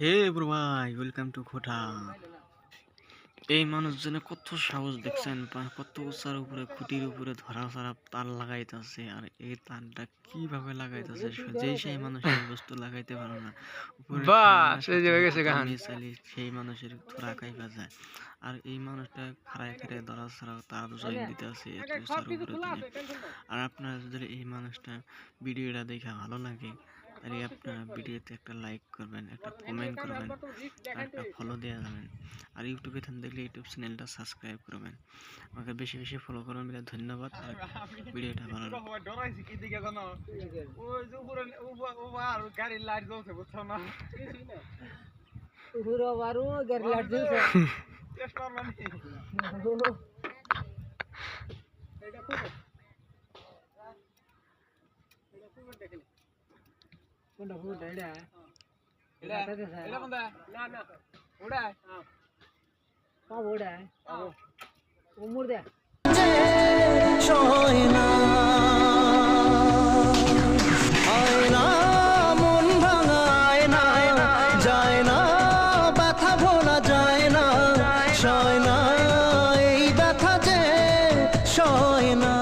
হে ভাই welcome to খোটা এই মানুষজনে কত সাহস দেখছেন কত উঁচার উপরে খুঁটির উপরে ধরা ধরা তার লাগাইতেছে আর এই তারটা কীভাবে লাগাইতেছে যেই সেই মানুষ এই বস্তু লাগাইতে পারে না। সেই মানুষের থোড়া কাইপা যায়। আর এই মানুষটা খাড়ায় খাড়ায় ধরা ছাড়া তার জয়েন দিতে আছে এত উঁচার উপরে আর আপনার যদি এই মানুষটা ভিডিওটা দেখে ভালো লাগে তাহলে আপনারা ভিডিওতে একটা লাইক করবেন একটা কমেন্ট করবেন একটা ফলো দেওয়া যাবেন। আর ইউটিউবে থান দেখলে ইউটিউব চ্যানেলটা সাবস্ক্রাইব করবেন। আমাকে বেশি বেশি ফলো করবেন বলে ধন্যবাদ। আর ভিডিওটা ভালো লাগবে। ডরাইছি কি দিকে জানো ওই যে উপরে উপর- উপর আর গাড়ির লাইট জ্বলছে বুঝছ না? পুরো। বারো গাড়ি কোনটা কোনটা এটা এটা এটা কোনটা না না ওটা পাবো ওটা পাবো উমর দে সয় না সয় না এই ব্যথা যে সয় না